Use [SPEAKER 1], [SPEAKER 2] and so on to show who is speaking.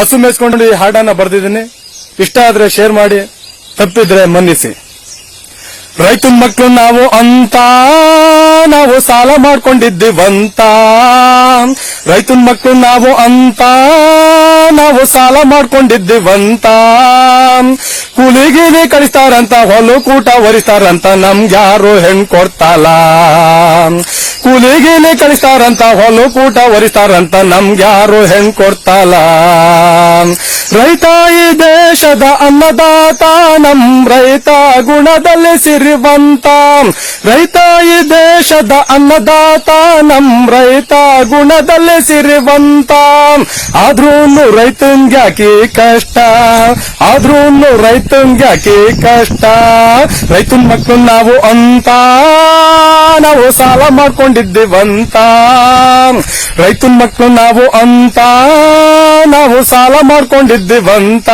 [SPEAKER 1] ಹಸು ಮೇಯಿಸ್ಕೊಂಡು ಈ ಹಾಡನ್ನ ಬರೆದಿದ್ದೀನಿ. ಇಷ್ಟ ಆದ್ರೆ ಶೇರ್ ಮಾಡಿ, ತಪ್ಪಿದ್ರೆ ಮನ್ನಿಸಿ. ರೈತನ ಮಕ್ಕಳು ನಾವು ಅಂತ, ನಾವು ಸಾಲ ಮಾಡ್ಕೊಂಡಿದ್ದೀವಂತ. ರೈತನ ಮಕ್ಕಳು ನಾವು ಅಂತ, ನಾವು ಸಾಲ ಮಾಡ್ಕೊಂಡಿದ್ದೀವಂತ. ಕೂಲಿಗೀಲಿ ಕಳಿಸ್ತಾರಂತ, ಹೊಲು ಕೂಟ ಒರಿಸ್ತಾರಂತ, ನಮ್ಗ್ಯಾರು ಹೆಣ್ ಕೊಡ್ತಾಲ. ಕೂಲಿಗೀಲಿ ಕಳಿಸ್ತಾರಂತ, ಹೊಲು ಕೂಟ ಒರಿಸ್ತಾರಂತ ನಮ್ಗ್ಯಾರು ಹೆಂಗ್ ಕೊಡ್ತಾಲ? ರೈತ ಈ ದೇಶದ ಅನ್ನದಾತ, ನಮ್ ರೈತ ಗುಣದಲ್ಲಿ ಸಿರಿವಂತ. ರೈತ ಈ ದೇಶದ ಅನ್ನದಾತ, ನಮ್ ರೈತ ಗುಣದಲ್ಲಿ ಸಿರಿವಂತ. ಆದ್ರೂನು ರೈತಂಗ್ಯಾಕಿ ಕಷ್ಟ, ಆದ್ರೂನು ರೈತಂಗ್ಯಾಕಿ ಕಷ್ಟ. ರೈತನ್ ಮಕ್ಕಳು ನಾವು ಅಂತ ನಾವು ಸಾಲ ಮಾಡ್ಕೊಂಡಿದ್ದೀವಂತ. ರೈತನ ಮಕ್ಕಳು ನಾವು ಅಂತ. ನಾವು ಸಾಲ ಮಾಡ್ಕೊಂಡಿದ್ದೀವಂತ.